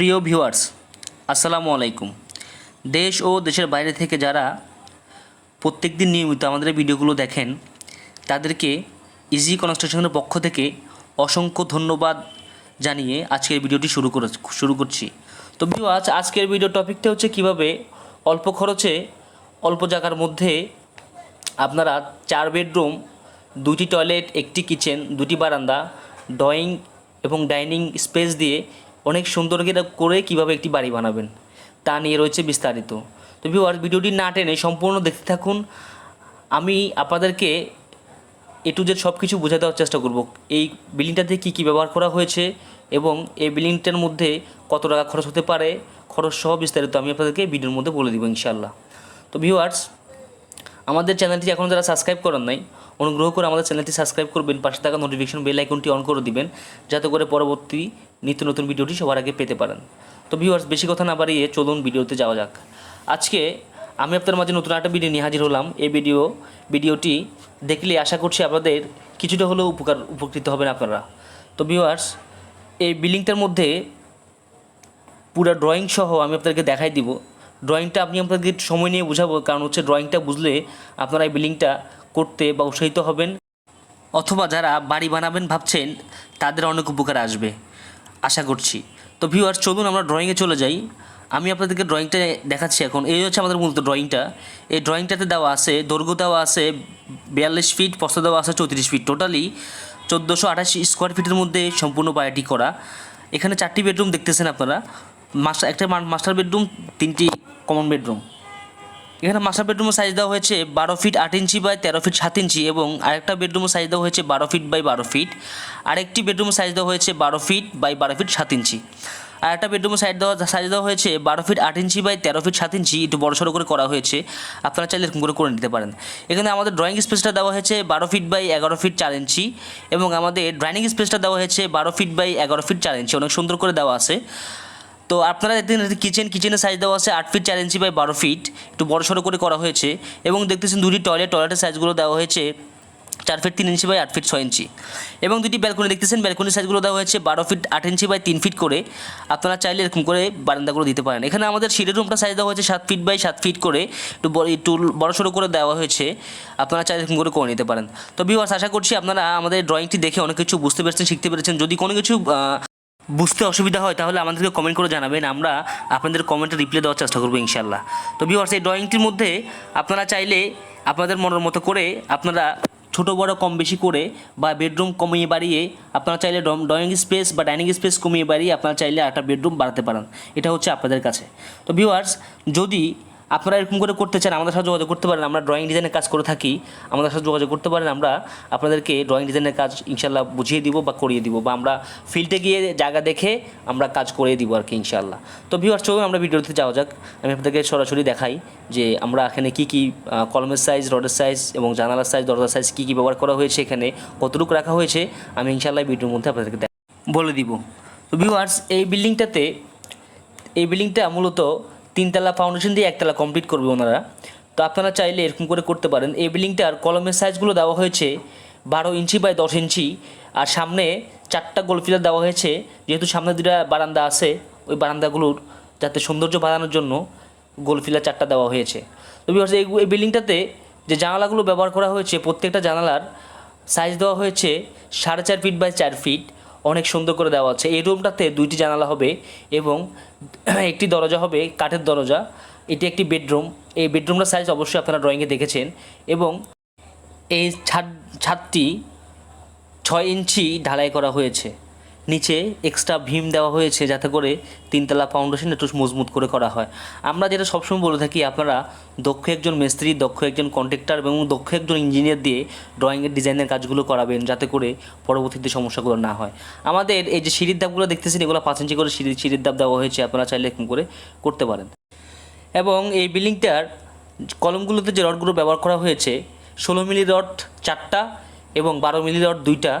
প্রিয় ভিউয়ার্স, আসসালামু আলাইকুম। দেশ ও দেশের বাইরে থেকে যারা প্রত্যেক দিন নিয়মিত আমাদের ভিডিওগুলো দেখেন, তাদেরকে ইজি কনস্ট্রাকশনের পক্ষ থেকে অসংখ্য ধন্যবাদ জানিয়ে আজকের ভিডিওটি শুরু করে, শুরু করছি। তো ভিউয়ার্স, আজকের ভিডিও টপিকটা হচ্ছে কীভাবে অল্প খরচে, অল্প জায়গার মধ্যে আপনারা চার বেডরুম দুটি টয়লেট, একটি কিচেন, দুটি বারান্দা, ড্রয়িং এবং ডাইনিং স্পেস দিয়ে অনেক সুন্দর করে করে কীভাবে একটি বাড়ি বানাবেন, তা নিয়ে রয়েছে বিস্তারিত। তো ভিউয়ার ভিডিওটি না টেনে সম্পূর্ণ দেখতে থাকুন। আমি আপনাদেরকে এ টু জেড সব কিছু বোঝা দেওয়ার চেষ্টা করব। এই বিল্ডিংটাতে কী কী ব্যবহার করা হয়েছে এবং এই বিল্ডিংটার মধ্যে কত টাকা খরচ হতে পারে, খরচ সহ বিস্তারিত আমি আপনাদেরকে ভিডিওর মধ্যে বলে দিব ইনশাল্লাহ তো ভিউয়ার্স আমাদের চ্যানেলটি এখন যারা সাবস্ক্রাইব করেন নাই, অনুগ্রহ করে আমাদের চ্যানেলটি সাবস্ক্রাইব করবেন, পাশে থাকা নোটিফিকেশন বেল আইকনটি অন করে দিবেন, যাতে করে পরবর্তী নিত্য নতুন ভিডিওটি সবার আগে পেতে পারেন। তো ভিউয়ার্স বেশি কথা না বাড়িয়ে চলুন ভিডিওতে যাওয়া যাক। আজকে আমি আপনার মাঝে নতুন একটা ভিডিও নিয়ে হাজির হলাম। এই ভিডিও ভিডিওটি দেখলে আশা করছি আপনাদের কিছুটা হলেও উপকার, উপকৃত হবেন আপনারা। তো ভিউয়ার্স এই বিল্ডিংটার মধ্যে পুরো ড্রয়িং সহ আমি আপনাদেরকে দেখাই দিব। ড্রয়িংটা আপনি আপনাদেরকে সময় নিয়ে বোঝাবো, কারণ হচ্ছে ড্রয়িংটা বুঝলে আপনারা এই বিল্ডিংটা করতে বা উৎসাহিত হবেন। অথবা যারা বাড়ি বানাবেন ভাবছেন, তাদের অনেক উপকার আসবে। আশা করছি। তো ভিউয়ার্স চলুন আমরা ড্রয়িংয়ে চলে যাই। আমি আপনাদেরকে ড্রয়িংটা দেখাচ্ছি এখন। এই হচ্ছে আমাদের মূলত ড্রয়িংটা এই ড্রয়িংটাতে দেওয়া আছে, দৈর্ঘ্য দেওয়া আছে বিয়াল্লিশ ফিট প্রস্থ দেওয়া আছে চৌত্রিশ ফিট টোটালি চোদ্দোশো আঠাশ স্কোয়ার ফিটের মধ্যে সম্পূর্ণ বাড়িটি করা। এখানে চারটি বেডরুম দেখতেছেন আপনারা। মাস্টার একটা মাস্টার বেডরুম তিনটি কমন বেডরুম এখানে মাস্টার বেডরুমের সাইজ দেওয়া হয়েছে বারো ফিট আট ইঞ্চি বাই তেরো ফিট সাত ইঞ্চি এবং আরেকটা বেডরুমের সাইজ দেওয়া হয়েছে বারো ফিট বাই বারো ফিট আরেকটি বেডরুমের সাইজ দেওয়া হয়েছে বারো ফিট বাই বারো ফিট সাত ইঞ্চি। আর একটা বেডরুমের সাইজ দেওয়া সাইজ দেওয়া হয়েছে বারো ফিট আট ইঞ্চি বাই তেরো ফিট সাত ইঞ্চি। একটু বড় সড়ো করে করা হয়েছে। আপনারা চাইলে এরকম করে করে নিতে পারেন। এখানে আমাদের ড্রয়িং স্পেসটা দেওয়া হয়েছে বারো ফিট বাই এগারো ফিট চার ইঞ্চি এবং আমাদের ড্রাইনিং স্পেসটা দেওয়া হয়েছে বারো ফিট বাই এগারো ফিট চার ইঞ্চি। অনেক সুন্দর করে দেওয়া আছে। তো আপনারা দেখতেন কিচেন কিচেনের সাইজ দেওয়া আছে আট ফিট চার ইঞ্চি বাই বারো ফিট একটু বড় সড়ো করে করা হয়েছে এবং দেখতেছেন দুটি টয়লেট টয়লেটের সাইজগুলো দেওয়া হয়েছে চার ফিট তিন ইঞ্চি বাই আট ফিট ছয় ইঞ্চি এবং দুটি ব্যালকনি দেখতেছেন ব্যালকনির সাইজগুলো দেওয়া হয়েছে বারো ফিট আট ইঞ্চি বাই তিন ফিট করে। আপনারা চাইলে এরকম করে বারান্দাগুলো দিতে পারেন। এখানে আমাদের সিটের রুমটা সাইজ দেওয়া হয়েছে সাত ফিট বাই সাত ফিট করে। একটু একটু বড় সড়ো করে দেওয়া হয়েছে। আপনারা চাইলে এরকম করে করে নিতে পারেন। তো বিভার্স আশা করছি আপনারা আমাদের ড্রয়িংটি দেখে অনেক কিছু বুঝতে পেরেছেন, শিখতে পেরেছেন। যদি কোনো কিছু বুঝতে অসুবিধা হয়, তাহলে আমাদেরকে কমেন্ট করে জানাবেন। আমরা আপনাদের কমেন্টে রিপ্লাই দেওয়ার চেষ্টা করব ইনশাল্লাহ তো ভিউয়ার্স এই ড্রয়িংটির মধ্যে আপনারা চাইলে আপনাদের মনের মতো করে আপনারা ছোট, বড়, কম, বেশি করে বা বেডরুম কমিয়ে বাড়িয়ে আপনারা চাইলে ড্রয়িং স্পেস বা ডাইনিং স্পেস কমিয়ে বাড়িয়ে আপনারা চাইলে একটা বেডরুম বাড়াতে পারেন। এটা হচ্ছে আপনাদের কাছে। তো ভিউয়ার্স যদি আপনারা এরকম করে করতে চান, আমাদের সাথে যোগাযোগ করতে পারেন, আমরা ড্রয়িং ডিজাইনের কাজ করে থাকি, আমাদের সাথে যোগাযোগ করতে পারেন, আমরা আপনাদেরকে ড্রয়িং ডিজাইনের কাজ ইনশাল্লাহ বুঝিয়ে দিব বা করিয়ে দিব বা আমরা ফিল্ডে গিয়ে জায়গা দেখে আমরা কাজ করিয়ে দিব আর কি ইনশাল্লাহ তো ভিউয়ার চলুন আমরা ভিডিওতে যাওয়া যাক। আমি আপনাদেরকে সরাসরি দেখাই যে আমরা এখানে কী কী কলমের সাইজ রডের সাইজ এবং জানালার সাইজ দরজার সাইজ কী কী ব্যবহার করা হয়েছে এখানে, কতটুকু রাখা হয়েছে, আমি ইনশাল্লাহ ভিডিওর মধ্যে আপনাদেরকে বলে দিব। তো ভিউয়ার্স এই বিল্ডিংটাতে এই বিল্ডিংটা মূলত তিনতলা ফাউন্ডেশন দিয়ে একতলা কমপ্লিট করবে ওনারা। তো আপনারা চাইলে এরকম করে করতে পারেন। এই বিল্ডিংটার কলমের সাইজগুলো দেওয়া হয়েছে বারো ইঞ্চি বাই দশ ইঞ্চি। আর সামনে চারটা গোলফিলার দেওয়া হয়েছে। যেহেতু সামনে দুটা বারান্দা আছে, ওই বারান্দাগুলোর যাতে সৌন্দর্য বাড়ানোর জন্য গোলফিলার চারটা দেওয়া হয়েছে। তো এই এই বিল্ডিংটাতে যে জানালাগুলো ব্যবহার করা হয়েছে, প্রত্যেকটা জানালার সাইজ দেওয়া হয়েছে সাড়ে চার ফিট বাই চার ফিট অনেক সুন্দর করে দেওয়া আছে। এই রুমটাতে দুইটি জানালা হবে এবং একটি দরজা হবে, কাঠের দরজা। এটি একটি বেডরুম। এই বেডরুমটার সাইজ অবশ্যই আপনারা ড্রয়িংয়ে দেখেছেন এবং এই ছাদ ছাদটি ছয় ইঞ্চি ঢালাই করা হয়েছে। নিচে এক্সট্রা ভীম দেওয়া হয়েছে যাতে করে তিনতলা ফাউন্ডেশন একটু মজবুত করে করা হয়। আমরা যেটা সবসময় বলে থাকি, আপনারা দক্ষ একজন মিস্ত্রি, দক্ষ একজন কন্ট্রাক্টর এবং দক্ষ একজন ইঞ্জিনিয়ার দিয়ে ড্রয়িংয়ের ডিজাইনের কাজগুলো করাবেন যাতে করে পরবর্তীতে সমস্যাগুলো না হয়। আমাদের এই যে সিঁড়ির ধাপগুলো দেখতেছেন, এগুলো পাঁচ ইঞ্চি করে সিঁড়ি সিঁড়ির ধাপ দেওয়া হয়েছে, আপনারা চাইলে এরকম করে করতে পারেন। এবং এই বিল্ডিংটার কলমগুলোতে যে রডগুলো ব্যবহার করা হয়েছে, ষোলো মিলি রড চারটা এবং বারো মিলি রড দুইটা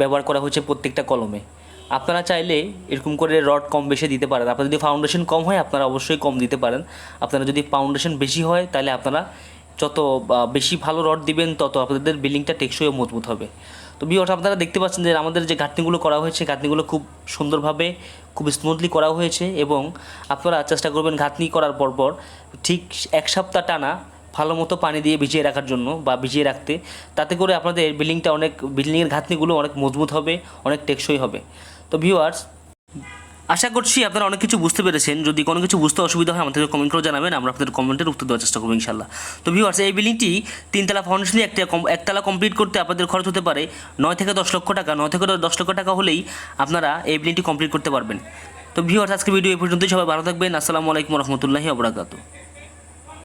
ব্যবহার করা হয়েছে প্রত্যেকটা কলমে। আপনারা চাইলে এরকম করে রড কম বেশি দিতে পারেন। আপনার যদি ফাউন্ডেশন কম হয়, আপনারা অবশ্যই কম দিতে পারেন। আপনারা যদি ফাউন্ডেশন বেশি হয়, তাহলে আপনারা যত বেশি ভালো রড দিবেন, তত আপনাদের বিল্ডিংটা টেকসই ও মজবুত হবে। তো ভিউয়ার্স আপনারা দেখতে পাচ্ছেন যে আমাদের যে ঘাটনিগুলো করা হয়েছে ঘাটনিগুলো খুব সুন্দরভাবে, খুব স্মুথলি করা হয়েছে এবং আপনারা চেষ্টা করবেন ঘাটনি করার পরপর ঠিক এক সপ্তাহ টানা ভালো মতো পানি দিয়ে ভিজিয়ে রাখার জন্য বা ভিজিয়ে রাখতে। তাতে করে আপনাদের বিল্ডিংটা অনেক বিল্ডিংয়ের ঘাটনিগুলো অনেক মজবুত হবে, অনেক টেকসই হবে। তো ভিউয়ার্স আশা করছি আপনারা অনেক কিছু বুঝতে পেরেছেন। যদি কোনো কিছু বুঝতে অসুবিধা হয়, আমাদেরকে কমেন্ট করে জানাবেন, আমরা আপনাদের কমেন্টের উত্তর দেওয়ার চেষ্টা করব ইনশাল্লাহ তো ভিউয়ার্স এই বিল্ডিংটি তিনতলা ফাউন্ডেশন দিয়ে একটা একতলা কমপ্লিট করতে আপনাদের খরচ হতে পারে নয় থেকে দশ লক্ষ টাকা। নয় থেকে দশ লক্ষ টাকা হলেই আপনারা এই বিল্ডিংটি কমপ্লিট করতে পারবেন। তো ভিউয়ার্স আজকে ভিডিও এই পর্যন্তই। সবাই ভালো থাকবেন। আসসালামু আলাইকুম রহমতুল্লাহি আবরাকাতু